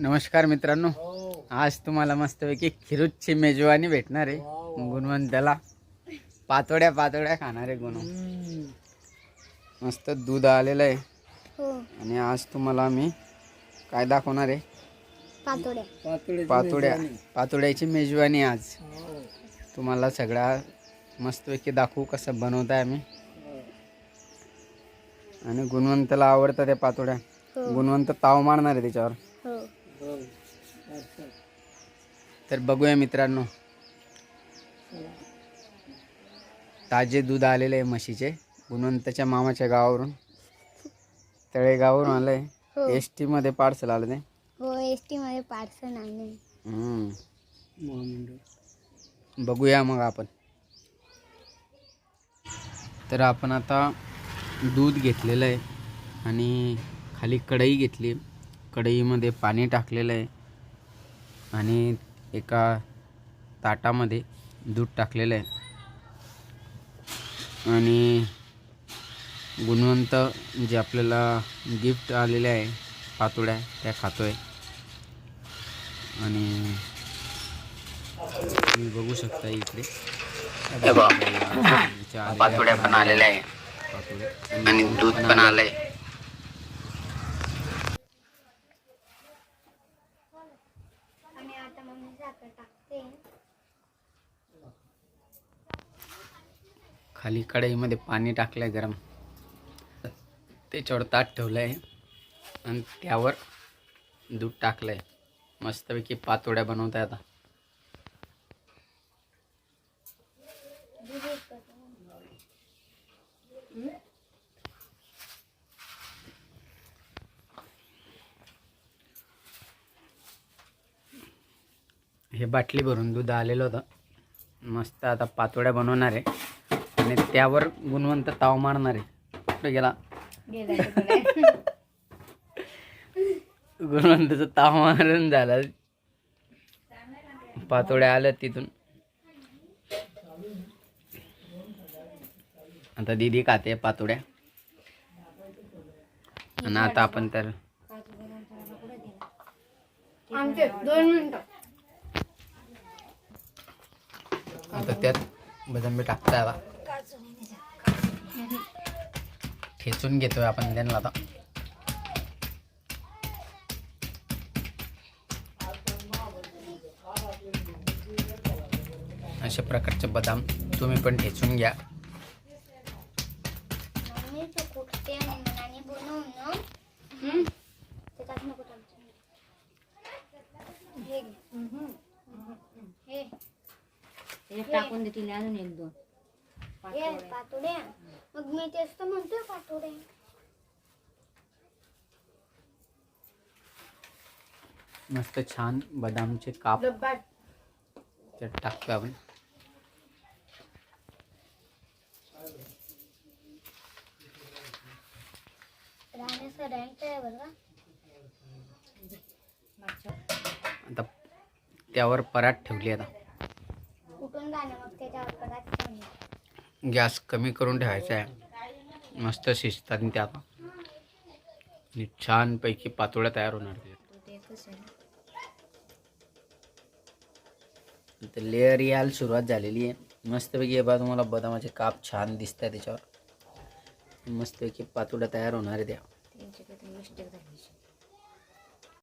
नमस्कार मित्रांनो. आज तुम्हाला मस्तपैकी खिरूजची मेजवानी भेटणार आहे. गुणवंताला पातोड्या पातोड्या खाणार आहे गुणू मस्त दूध आलेलं आहे. हो. आणि आज तुम्हाला आम्ही काय दाखवणार आहे? पातोड्या. पातोड्या. पातोड्याची मेजवानी आज. तुम्हाला सगळ्या मस्तपैकी दाखवू कसं बनवताय आम्ही. आणि गुणवंताला आवडतं त्या पातोड्या. हो. गुणवंत ताव मारणार आहे त्याच्यावर. तर बघूया मित्रांनो. ताजे दूध आलेले आहे म्हशीचे. गुणवंताच्या मामाच्या गावावरून. तळेगाववरून आलंय. हो. एस टी मध्ये पार्सल आलं ते हो एस टी मध्ये पार्सल आणले हम्म. बघूया मग आपण. तर आपण आता दूध घेतलेलं आहे. आणि खाली कढई घेतली कढईमध्ये पाणी टाकलेलं आहे आणि एका ताटामध्ये दूध टाकलेलं आहे. आणि गुणवंत जे आपल्याला गिफ्ट आलेले आहे पातोड्या त्या खातोय. आणि तुम्ही बघू शकता इकडे. पातोड्या पण आलेल्या आहे. आणि दूध पण आलंय. आणि आता मम्मी साखर टाकते. खाली कढईमध्ये पाणी टाकलंय गरम. त्याच्यावर ताट ठेवलं आहे आणि त्यावर दूध टाकलं आहे मस्तपैकी पातोड्या बनवत आहे आता हे बाटली भरून दूध आलेलं होतं. मस्त आता पातोड्या बनवणार आहे. आणि त्यावर गुणवंत ताव मारणार आहे. कुठे गेला? गुणवंताचं ताव मारून झालं. पातोड्या आल्या तिथून. आता दीदी खाते पातोड्या. आणि आता आपण तर दोन मिनिटं. आता त्यात बदाम टाकता आता ठेचून घेतोय आपण त्यांना आता. अशा प्रकारचे बदाम तुम्ही पण ठेचून घ्या. मम्मी एक टाकून दे तिने अजून एक दोन. पातोड्या. मग मी तेच तर म्हणतोय पातोड्या. मस्त छान बदामचे काप. त्यात टाकतोय आपण. राहण्याचं रँक आहे बरं का? आता त्यावर परात ठेवली आता कुठून गाणं मग त्याच्यावर परत ठेवणं. गॅस कमी करून ठेवायचा आहे. मस्त शिजतात ते आता आणि छानपैकी पातोळ्या तयार होणार. तर लेअर यायला सुरुवात झालेली आहे. मस्तपैकी हे बघा तुम्हाला बदामाचे काप छान दिसत आहे त्याच्यावर. मस्तपैकी पातोड्या तयार होणार आहे त्या